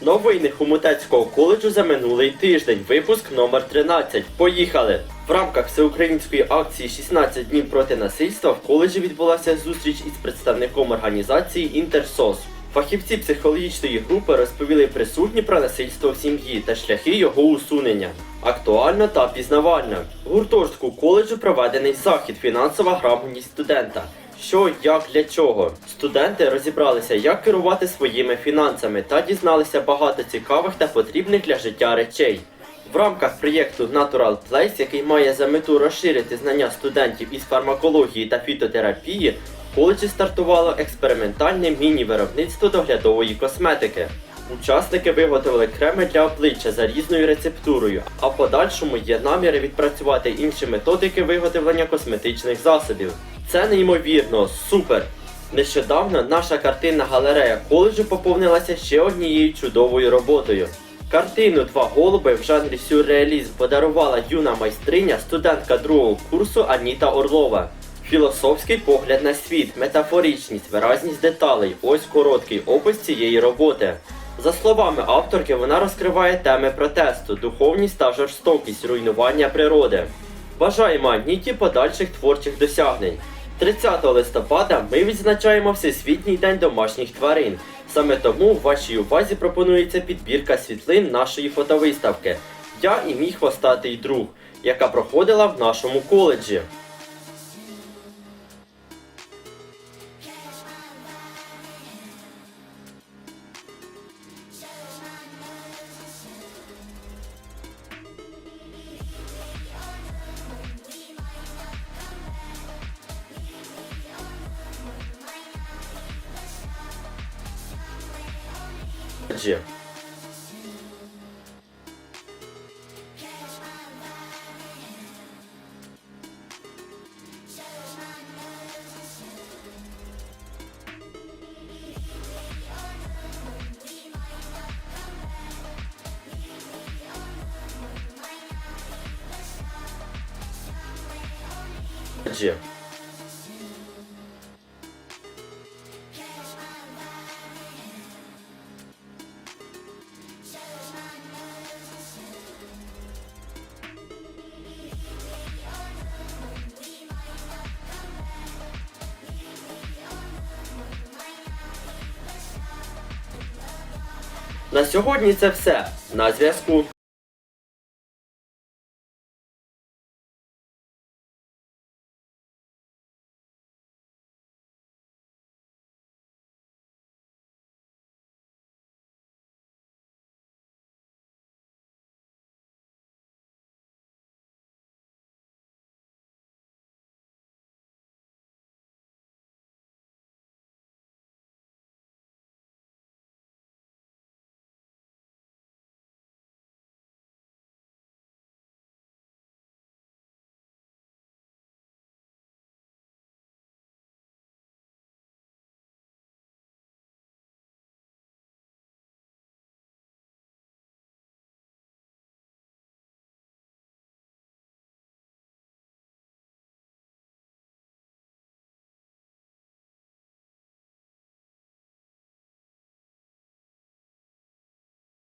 Новини Хомутецького коледжу за минулий тиждень. Випуск номер 13. Поїхали! В рамках всеукраїнської акції «16 днів проти насильства в коледжі відбулася зустріч із представником організації Інтерсос. Фахівці психологічної групи розповіли присутні про насильство в сім'ї та шляхи його усунення. Актуально та пізнавально. В гуртожитку коледжу проведений захід фінансова грамотність студента. Що, як, для чого. Студенти розібралися, як керувати своїми фінансами та дізналися багато цікавих та потрібних для життя речей. В рамках проєкту Natural Place, який має за мету розширити знання студентів із фармакології та фітотерапії, коледжі стартувало експериментальне міні-виробництво доглядової косметики. Учасники виготовили креми для обличчя за різною рецептурою, а в подальшому є наміри відпрацювати інші методики виготовлення косметичних засобів. Це неймовірно, супер! Нещодавно наша картинна галерея коледжу поповнилася ще однією чудовою роботою. Картину Два голуби в жанрі сюрреалізм подарувала юна майстриня, студентка другого курсу Аніта Орлова. Філософський погляд на світ, метафоричність, виразність деталей ось короткий опис цієї роботи. За словами авторки, вона розкриває теми протесту, духовність та жорстокість руйнування природи. Бажаємо Аніті подальших творчих досягнень. 30 листопада ми відзначаємо Всесвітній день домашніх тварин. Саме тому в вашій увазі пропонується підбірка світлин нашої фотовиставки Я і мій хвостатий друг, яка проходила в нашому коледжі. Коледжі. Коледжі. На сьогодні це все. На зв'язку.